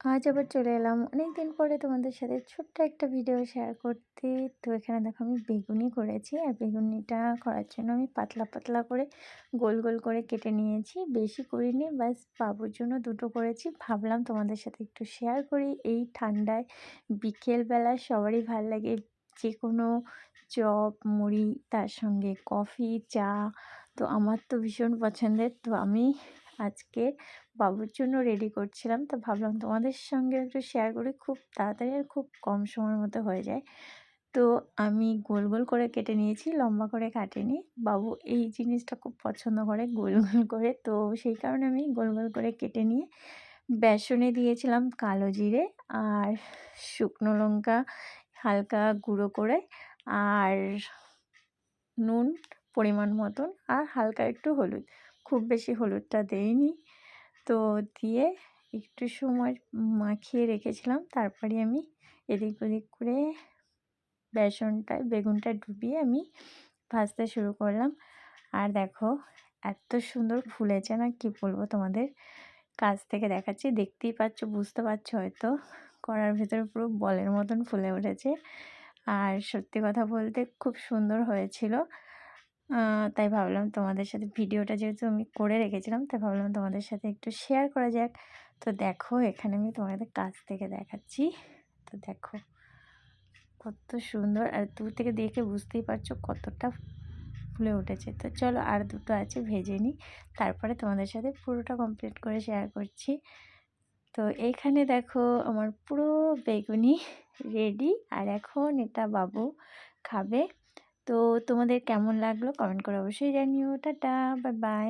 আজ আবার চলে এলাম। অনেক দিন পরে তোমাদের সাথে ছোট্ট একটা ভিডিও শেয়ার করতে। তো এখানে দেখো আমি বেগুনি করেছি। আর বেগুনিটা করার জন্য আমি পাতলা পাতলা করে গোল গোল করে কেটে নিয়েছি। বেশি করিনি, ব্যাস বাবুর জন্য দুটো করেছি। ভাবলাম তোমাদের সাথে একটু শেয়ার করি। এই ঠান্ডায় বিকেলবেলা সবারই ভালো লাগে যে কোনো চপ মুড়ি, তার সঙ্গে কফি চা। তো আমার তো ভীষণ পছন্দের। তো আমি আজকে বাবুর জন্য রেডি করছিলাম। তো ভাবলাম তোমাদের সঙ্গে একটু শেয়ার করি। খুব তাড়াতাড়ি আর খুব কম সময়ের মতো হয়ে যায়। তো আমি গোল গোল করে কেটে নিয়েছি, লম্বা করে কাটিনি। বাবু এই জিনিসটা খুব পছন্দ করে, গোল গোল করে। তো সেই কারণে আমি গোল গোল করে কেটে নিয়ে বেসনে দিয়েছিলাম কালো জিরে আর শুকনো লঙ্কা, হালকা গুঁড়ো করে আর নুন পরিমাণ মতন আর হালকা একটু হলুদ। খুব বেশি হলুদটা দেইনি। তো দিয়ে একটু সময় মাখিয়ে রেখেছিলাম। তারপরে আমি এদিক ওদিক করে বেসনটা, বেগুনটা ডুবিয়ে আমি ভাজতে শুরু করলাম। আর দেখো, এত সুন্দর ফুলেছে না কি বলব তোমাদের? কাছ থেকে দেখাচ্ছি, দেখতেই পাচ্ছ, বুঝতে পারছ হয়তো। করার ভেতরে পুরো বলের মতন ফুলে উঠেছে। আর সত্যি কথা বলতে খুব সুন্দর হয়েছিল। তাই ভাবলাম তোমাদের সাথে ভিডিওটা যেহেতু আমি করে রেখেছিলাম, তাই ভাবলাম তোমাদের সাথে একটু শেয়ার করা যাক। তো দেখো, এখানে আমি তোমাদের কাছ থেকে দেখাচ্ছি। তো দেখো, কত সুন্দর আর দূর থেকে দেখে বুঝতেই পারছ কতটা ফুলে উঠেছে। তো চলো আর দুটো আছে, ভেজে নিই। তারপরে তোমাদের সাথে পুরোটা কমপ্লিট করে শেয়ার করছি। তো এইখানে দেখো আমার পুরো বেগুনি রেডি আর এখন এটা বাবু খাবে। তো তোমাদের কেমন লাগল? কমেন্ট করে অবশ্যই জানিও। Tata bye bye